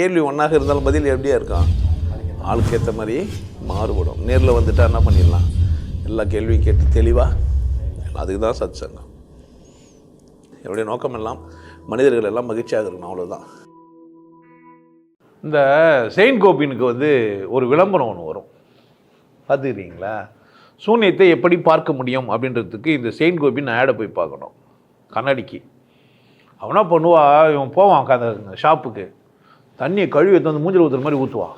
கேள்வி ஒன்றாக இருந்தாலும் பதில் எப்படியா இருக்கும்? ஆளுக்கு ஏற்ற மாதிரி மாறுபடும். நேரில் வந்துட்டால் என்ன பண்ணிடலாம்? எல்லா கேள்வியும் கேட்டு தெளிவாக அதுக்கு தான் சத் சங்கம் என்னுடைய நோக்கம் எல்லாம் மனிதர்கள் எல்லாம் மகிழ்ச்சியாக இருக்கணும் அவ்வளோதான் இந்த செயின்ட் கோபினுக்கு வந்து ஒரு விளம்பரம் ஒன்று வரும். பார்த்துக்கிறீங்களா? சூன்யத்தை எப்படி பார்க்க முடியும் அப்படின்றதுக்கு இந்த செயின்ட் கோபின் ஆடை போய் பார்க்கணும். கண்ணாடிக்கு. அவனா பண்ணுவா? இவன் போவான் அந்த ஷாப்புக்கு தண்ணியை கழுவி எடுத்து வந்து மூஞ்சில் ஊற்றுற மாதிரி ஊற்றுவான்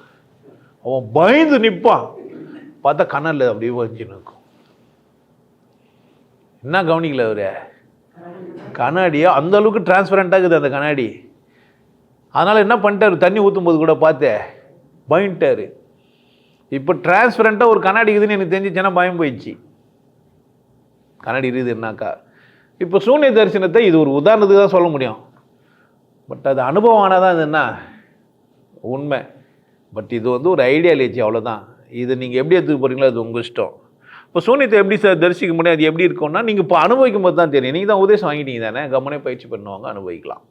அவன் பயந்து நிற்பான் பார்த்தா கண்ணல்ல அப்படியே வச்சுன்னு இருக்கும். என்ன கவனிக்கல அவர்? கண்ணாடியை? அந்த அளவுக்கு டிரான்ஸ்பரண்ட்டாக இருக்குது அந்த கண்ணாடி. அதனால் என்ன பண்ணிட்டார்? தண்ணி ஊற்றும் போது கூட பார்த்தே பயந்துட்டார். இப்போ டிரான்ஸ்பரண்ட்டாக ஒரு கண்ணாடி இருக்குதுன்னு எனக்கு தெரிஞ்சிச்சுன்னா பயம் போயிடுச்சு. கண்ணாடி இருக்குது என்னாக்கா இப்போ சூன்ய தரிசனத்தை இது ஒரு உதாரணத்துக்கு தான் சொல்ல முடியும். பட் அது அனுபவம் ஆனால் தான் அது என்ன? உண்மை. பட் இது வந்து ஒரு ஐடியாலஜி அவ்வளோதான் இது நீங்கள் எப்படி எடுத்துக்க போகிறீங்களோ அது உங்கள் இஷ்டம். இப்போ சூனியத்தை எப்படி சார் தரிசிக்க முடியும்? அது எப்படி இருக்கும்னா நீங்கள் இப்போ அனுபவிக்கும் போது தான் தெரியும். நீங்கள் தான் உதேசம் வாங்கிட்டீங்க தானே? கவனே பயிற்சி பண்ணுவாங்க அனுபவிக்கலாம்.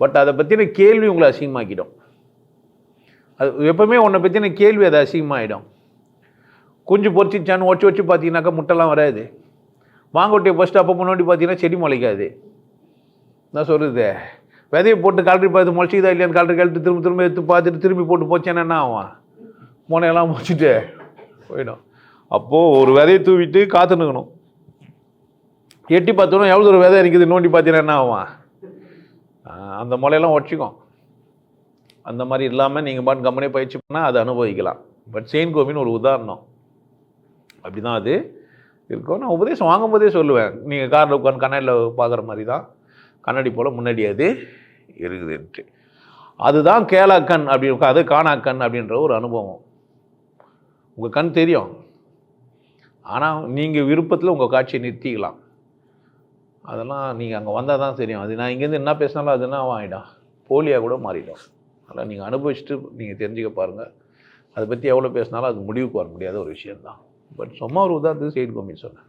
பட் அதை பற்றின கேள்வி உங்களை அசிங்கமாக்கிடும். அது எப்போவுமே உன்னை பற்றின கேள்வி அது அசிங்கமாகிடும் குஞ்சு பொறிச்சிச்சான்னு ஒச்சு வச்சு பார்த்தீங்கன்னாக்கா முட்டைலாம் வராது. மாங்கொட்டையை ஃபஸ்ட்டு அப்போ முன்னாடி பார்த்தீங்கன்னா செடி முளைக்காது. நான் சொல்கிறது விதையை போட்டு கலரி பார்த்து முளைச்சிக்குதா இல்லையான்னு கலரி கழட்டி திரும்ப திரும்ப எடுத்து பார்த்துட்டு திரும்பி போட்டு போச்சேன்னா என்ன ஆகும்? முனையெல்லாம் முடிச்சுட்டு போயிடும். அப்போது ஒரு விதையை தூவிட்டு காத்துனுக்கணும் எட்டி பார்த்தோன்னா எவ்வளோ ஒரு விதை இருக்குது நோண்டி பார்த்தீங்கன்னா என்ன ஆகும்? அந்த முளையெல்லாம் உடச்சிக்கும். அந்த மாதிரி இல்லாமல் நீங்கள் பாட்டு கம்பெனியை பயிற்சி பண்ணால் அதை அனுபவிக்கலாம். பட் செயின் கோபின்னு ஒரு உதாரணம். அப்படி தான் அது இருக்கும். நான் உபதேசம் வாங்கும்போதே சொல்லுவேன். நீங்கள் காரில் உட்காந்து கண்ணாடியில் பார்க்குற மாதிரி தான். கண்ணாடி போல் முன்னாடி அது. இருக்குதுன்ட்டு அதுதான் கேளாக்கண் அப்படி அது காணாக்கண் அப்படின்ற ஒரு அனுபவம். உங்கள் கண் தெரியும். ஆனால் நீங்கள் விருப்பத்தில் உங்கள் காட்சியை நிறுத்திக்கலாம். அதெல்லாம் நீங்கள் அங்கே வந்தால் தான் தெரியும். அது நான் இங்கேருந்து என்ன பேசினாலும் அது என்ன ஆகிடும் போலியாக கூட மாறிடும். அதெல்லாம் நீங்கள் அனுபவிச்சுட்டு நீங்கள் தெரிஞ்சுக்க பாருங்கள் அதை பற்றி எவ்வளோ பேசினாலும் அது முடிவுக்கு வர முடியாத ஒரு விஷயம்தான். பட் சும்மா ஒரு உதாரணத்துக்கு செய்தி கோமி சொன்னேன்.